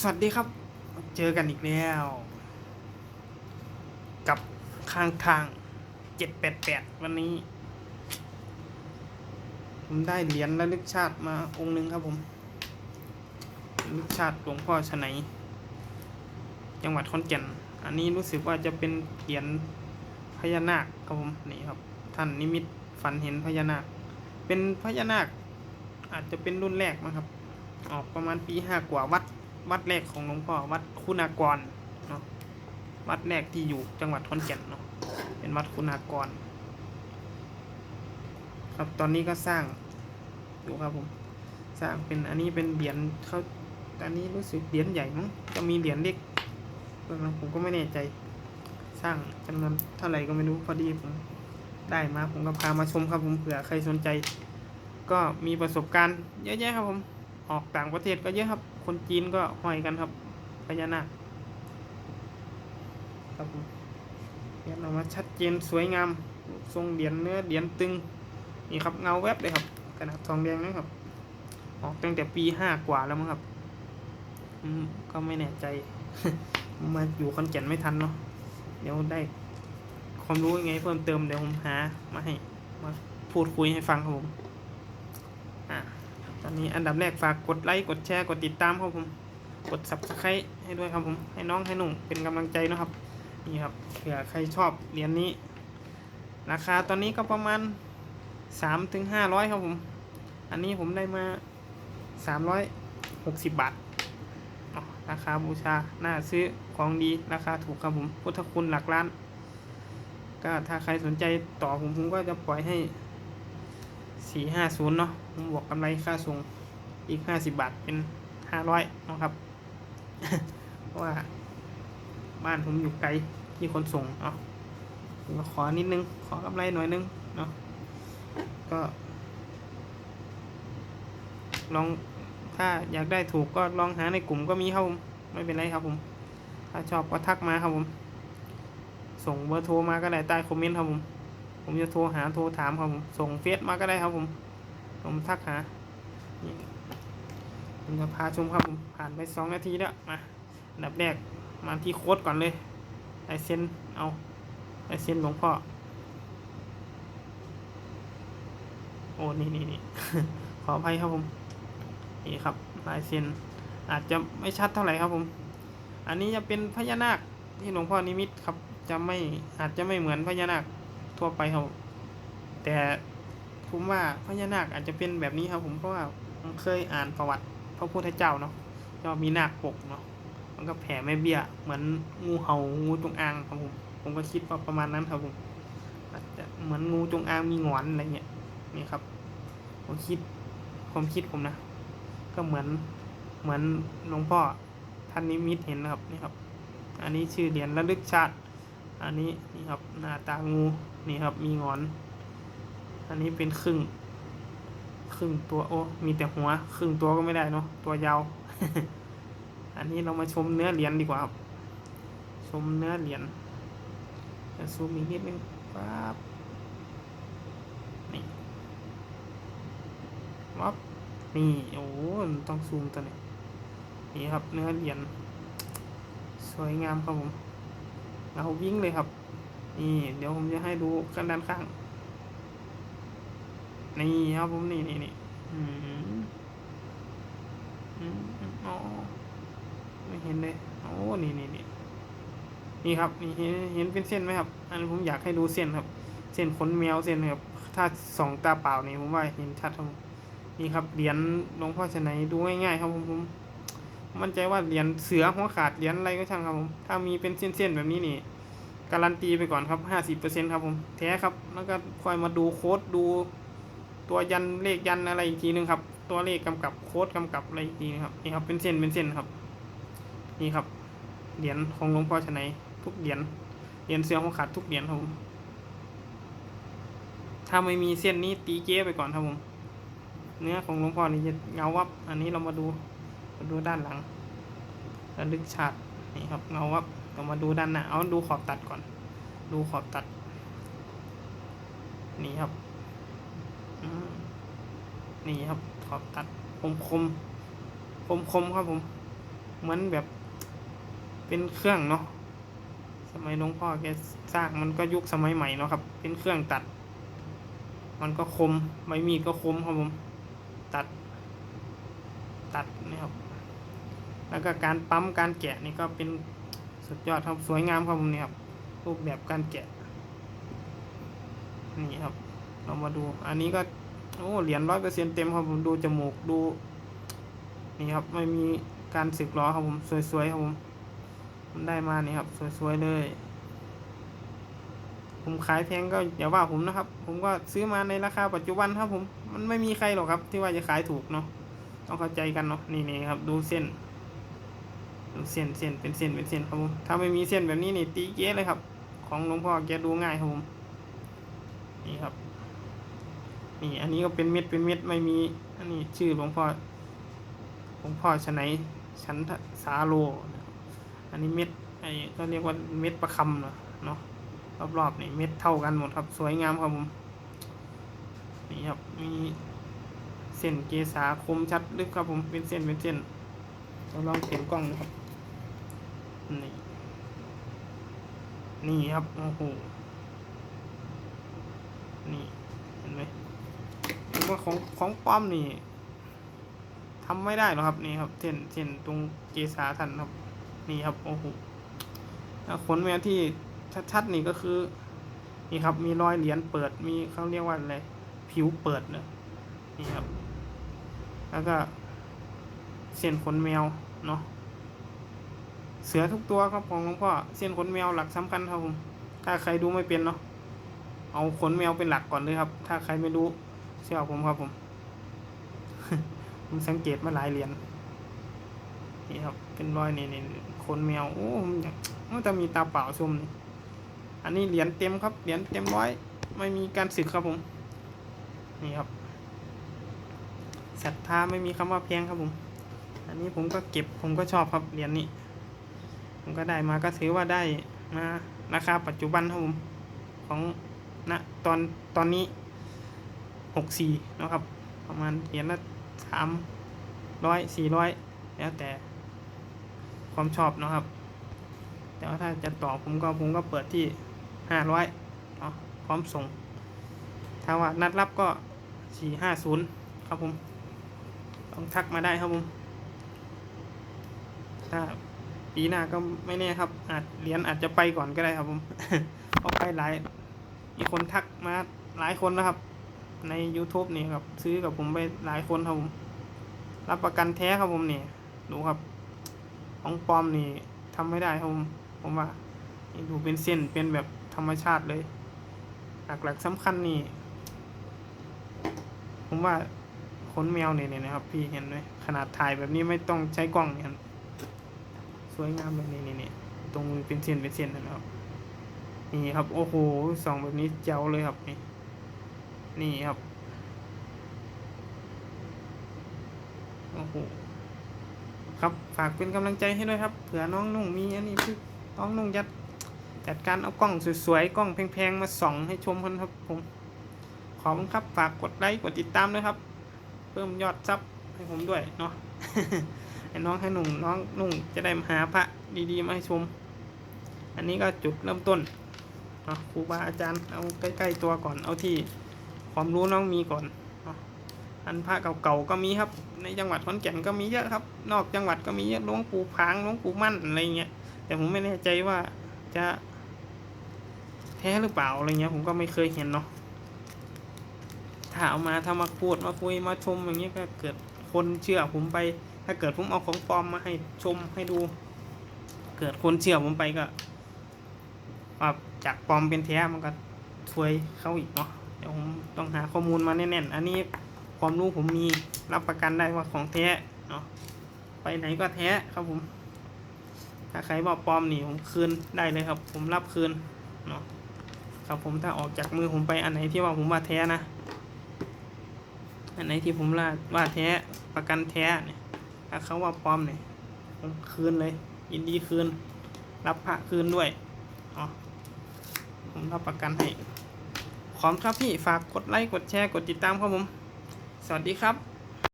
สวัสดีครับ เจอกันอีกแล้ว กับข้างทางเจ็ดแปดแปดวันนี้ ผมได้เหรียญระลึกชาติมาองค์หนึ่งครับผมระลึกชาติหลวงพ่อชนัยจังหวัดขอนแก่น อันนี้รู้สึกว่าจะเป็นเหรียญพญานาคครับผมนี่ครับ ท่านนิมิตฝันเห็นพญานาค เป็นพญานาค อาจจะเป็นรุ่นแรกมั้งครับ ออกประมาณปีห้ากว่าวัด วัดแรกของหลวงพ่อวัดคุณากรเนาะวัดแรกที่อยู่จังหวัดขอนแก่นเนาะเป็นวัดคุณากร ครับตอนนี้ก็สร้างอยู่ครับผมสร้างเป็นอันนี้เป็นเหรียญเขาอันนี้รู้สึกเหรียญใหญ่มั้งจะมีเหรียญเล็กผมก็ไม่แน่ใจ สร้างจำนวนเท่าไหร่ก็ไม่รู้พอดีผมได้มาผมก็พามาชมครับผมเผื่อใครสนใจ ก็มีประสบการณ์เยอะแยะครับผม ออกต่างประเทศก็เยอะครับ คนจีนก็ห้อยกันครับพญานาคครับผมเหรียญออกมาชัดเจนสวยงามทรงเหรียญเนื้อเหรียญตึงนี่ครับเงาแวบเลยครับขนาดทองแดงนะครับ ออกตั้งแต่ปีห้ากว่าแล้วมั้งครับอืมก็ไม่แน่ใจมาอยู่คอนแก่นไม่ทันเนาะเดี๋ยวได้ความรู้ยังไงเพิ่มเติมเดี๋ยวผมหามาให้มาพูดคุยให้ฟังครับผมอ่า ตอนนี้อันดับแรกฝากกดไลค์กดแชร์กดติดตามครับผม กด subscribe ให้ด้วยครับผม ให้น้องให้หนุ่งเป็นกำลังใจนะครับ นี่ครับเผื่อใครชอบเหรียญนนี้ ราคาตอนนี้ก็ประมาณสามถึงห้าร้อยครับผม อันนี้ผมได้มาสามร้อยหกสิบบาทราคาบูชา น่าซื้อของดี ราคาถูกครับผม พุทธคุณหลักล้าน ก็ถ้าใครสนใจต่อผมผมก็จะปล่อยให้ สี่ห้าศูนย์เนาะผมบวกกำไรค่าส่งอีกห้าสิบบาทเป็นห้าร้อยนะครับเพราะว่าบ้านผมอยู่ไกลที่คนส่งเนาะก็ขอนิดนึง ขอกำไรหน่อยนึงเนาะก็ลองถ้าอยากได้ถูกก็ลองหาในกลุ่มก็มีครับผมไม่เป็นไรครับผม ถ้าชอบก็ทักมาครับผม ส่งเบอร์โทรมาก็ได้ใต้คอมเมนต์ครับผม ผมจะโทรหาโทรถามครับผมส่งเฟซมาก็ได้ครับผม ผมทักหาผมจะพาชมครับผมผ่านไปสองนาทีแล้วมาอันดับแรกมาที่โค้ดก่อนเลยลายเซ็นเอาลายเซ็นหลวงพ่อโอ้นี่นี่นี่ขออภัยครับผมนี่ครับลายเซ็นอาจจะไม่ชัดเท่าไหร่ครับผม อันนี้จะเป็นพญานาคที่หลวงพ่อนิมิตครับจะไม่อาจจะไม่เหมือนพญานาค ทั่วไปครับ แต่ผมว่าพญานาคอาจจะเป็นแบบนี้ครับ ผมเพราะว่าผมเคยอ่านประวัติพระพุทธเจ้าเนาะก็มีนาคปกเนาะมันก็แผ่แม่เบี้ย เหมือนงูเห่างูจงอางครับผมผมก็คิดว่าประมาณนั้นครับผมอาจจะเหมือนงูจงอางมีหงอนอะไรเงี้ยนี่ครับ ผมคิดผมคิดผมนะ ก็เหมือนเหมือนหลวงพ่อท่านนิมิตเห็นนะครับนี่ครับ อันนี้ชื่อเหรียญระลึกชาติ อันนี้นี่ครับหน้าตางู นี่ครับมีงอน อันนี้เป็นครึ่ง ครึ่งตัวโอ้มีแต่หัว ครึ่งตัวก็ไม่ได้เนาะตัวยาว อันนี้เรามาชมเนื้อเหรียญดีกว่าครับ ชมเนื้อเหรียญจะซูมอีกนิดนึงปั๊บนี่วับนี่โอ้ต้องซูมตัวนี้นี่ครับเนื้อเหรียญสวยงามครับผมเราวิ่งเลยครับ นี่เดี๋ยวผมจะให้ดูกันด้านข้าง นี่ครับผมนี่นี่นี่อืมอืมอ๋อไม่เห็นเลยโอ้นี่นี่นี่นี่ครับนี่เห็นเห็นเป็นเส้นไหมครับ อันนี้ผมอยากให้ดูเส้นครับ เส้นขนแมวเส้นครับ ถ้าสองตาเปล่านี่ผมว่าเห็นชัดครับนี่ครับเหรียญหลวงพ่อชนัยดูง่ายๆครับผมผมมั่นใจว่าเหรียญเสือหัวขาดเหรียญอะไรก็ช่างครับผมถ้ามีเป็นเส้นๆแบบนี้นี่ การันตีไปก่อนครับห้าสิบเปอร์เซ็นครับผมแท้ครับ แล้วก็ค่อยมาดูโค้ดดู ตัวยันเลขยันอะไรอีกทีนึงครับ ตัวเลขกำกับโค้ดกำกับอะไรอีกทีนึงครับนี่ครับเป็นเส้นเป็นเส้นครับ นี่ครับเหรียญของหลวงพ่อชนัยทุกเหรียญเหรียญเสือหัวขาดทุกเหรียญครับผมถ้าไม่มีเส้นนี้ตีเก้ไปก่อนครับผมเนื้อของหลวงพ่อนี่จะเงาวับ อันนี้เรามาดูมาดูด้านหลังระลึกชาตินี่ครับเงาวับ เรามาดูด้านหน้าเอาดูขอบตัดก่อน ดูขอบตัด นี่ครับนี่ครับ ขอบตัดคมคมคมคมครับผม เหมือนแบบ เป็นเครื่องเนาะสมัยหลวงพ่อแกสร้างมันก็ยุคสมัยใหม่เนาะครับ เป็นเครื่องตัด มันก็คมใบมีดก็คมครับผม ตัด ตัดนี่ครับ แล้วก็การปั๊มการแกะนี่ก็เป็น สุดยอดครับสวยงามครับผมนี่ครับรูปแบบการแกะ นี่ครับ เรามาดู อันนี้ก็ โอ้เหรียญร้อยเปอร์เซ็นเต็มครับผมดูจมูกดู นี่ครับ ไม่มีการสึกล้อครับผมสวยๆครับผมผมได้มานี่ครับ สวยๆเลย ผมขายแพงก็อย่าว่าผมนะครับ ผมก็ซื้อมาในราคาปัจจุบันครับผมมันไม่มีใครหรอกครับ ที่ว่าจะขายถูกเนาะต้องเข้าใจกันเนาะนี่นี่ครับ ดูเส้น เส้นเส้นเป็นเส้นเป็นเส้นครับผมถ้าไม่มีเส้นแบบนี้นี่ตีเก๊เลยครับ ของหลวงพ่อแกดูง่ายครับผมนี่ครับ นี่อันนี้ก็เป็นเม็ดเป็นเม็ดไม่มีอันนี้ชื่อหลวงพ่อหลวงพ่อชนไหนชันทสาโลอันนี้เม็ดไอ้ก็เรียกว่าเม็ดประคำเนาะเนาะรอบๆนี่เม็ดเท่ากันหมดครับ สวยงามครับผมนี่ครับมีเส้นเกษาคมชัดลึกครับผมเป็นเส้นเป็นเส้นเราลองเปลี่ยนกล้องนะครับ นี่นี่ครับโอ้โหนี่เห็นไหมว่าของของป้อมนี่ทำไม่ได้หรอกครับนี่ครับเส้นเส้นตรงเกษาทันครับ นี่ครับโอ้โหขนแมวที่ชัดๆนี่ก็คือ นี่ครับ มีรอยเหรียญเปิดมีเขาเรียกว่าอะไรผิวเปิดเลยนี่ครับ แล้วก็เส้นขนแมวเนาะ เสือทุกตัวครับของหลวงพ่อเส้นขนแมวหลักสำคัญครับผม ถ้าใครดูไม่เป็นเนาะเอาขนแมวเป็นหลักก่อนเลยครับ ถ้าใครไม่รู้เชื่อผมครับผม ผมสังเกตมาหลายเหรียญนี่ครับเป็นรอยนี่นี่ขนแมวโอ้ผมอยากมันจะมีตาเปล่าชมนี่อันนี้เหรียญเต็มครับเหรียญเต็มร้อยไม่มีการสึกครับผม นี่ครับศรัทธาไม่มีคำว่าแพงครับผม อันนี้ผมก็เก็บผมก็ชอบครับเหรียญนี้ ก็ได้มาก็ถือว่าได้มาราคาปัจจุบันครับผมของณตอนตอนนี้หกสี่นะครับ ประมาณเหรียญละสามร้อยสี่ร้อยแล้วแต่ความชอบนะครับ แต่ว่าถ้าจะต่อผมก็ผมก็เปิดที่ห้าร้อยเนาะพร้อมส่ง ถ้าว่านัดรับก็สี่ห้าศูนย์ครับผมต้องทักมาได้ครับผมถ้า ปีหน้าก็ไม่แน่ครับ อาจเหรียญอาจจะไปก่อนก็ได้ครับผมเพราะไปหลาย มีคนทักมาหลายคนนะครับ ใน YouTube นี่ครับ ซื้อกับผมไปหลายคนครับผมรับประกันแท้ครับผมนี่ดูครับ ของปลอมนี่ทำไม่ได้ครับผมผมว่าดูเป็นเส้นเป็นแบบธรรมชาติเลย หลักๆสำคัญนี่ ผมว่าขนแมวเนี่ยนะครับ พี่เห็นไหมขนาดถ่ายแบบนี้ไม่ต้องใช้กล้องเนี่ย สวยงามแบบนี้นี่นี่ตรงมือเป็นเส้นเป็นเส้นนะครับ นี่ครับ โอ้โหส่องแบบนี้เจ๋วเลยครับนี่นี่ครับโอ้โหครับฝากเป็นกำลังใจให้ด้วยครับเผื่อน้องนุ่งมีอันนี้พี่น้องนุ่งยัดจัดการเอากล้องสวยๆกล้องแพงๆมาส่องให้ชมกันครับผมขอบคุณครับฝากกดไลค์กดติดตามด้วยครับ เพิ่มยอดซับให้ผมด้วยเนาะ ให้น้องให้หนุ่งน้องนุ่งจะได้มาหาพระดีๆมาให้ชม อันนี้ก็จุดเริ่มต้นเนาะครูบาอาจารย์เอาใกล้ๆตัวก่อนเอาที่ความรู้น้องมีก่อนเนาะอันพระเก่าๆก็มีครับ ในจังหวัดขอนแก่นก็มีเยอะครับ นอกจังหวัดก็มีเยอะหลวงปู่พางหลวงปู่มั่นอะไรเงี้ยแต่ผมไม่แน่ใจว่าจะแท้หรือเปล่าอะไรเงี้ยผมก็ไม่เคยเห็นเนาะถ้าเอามาถ้ามาพูดมาคุยมาชมอย่างเงี้ยก็เกิดคนเชื่อผมไป ถ้าเกิดผมเอาของปลอมมาให้ชมให้ดู เกิดคนเชื่อผมไปก็ว่าจากปลอมเป็นแท้มันก็ช่วยเข้าอีกเนาะเดี๋ยวผมต้องหาข้อมูลมาแน่นๆ อันนี้ความรู้ผมมีรับประกันได้ว่าของแท้เนาะไปไหนก็แท้ครับผม ถ้าใครบอกปลอมนี่ผมคืนได้เลยครับ ผมรับคืนเนาะครับผมถ้าออกจากมือผมไปอันไหนที่ว่าผมว่าแท้นะ อันไหนที่ผมว่าว่าแท้ประกันแท้เนี่ย ถ้าเขาว่าปลอมเนี่ยคืนเลยยินดีคืน รับพระคืนด้วยอ๋อผมรับประกันให้ขอบครับพี่ฝากกดไลค์กดแชร์กดติดตามครับผม สวัสดีครับ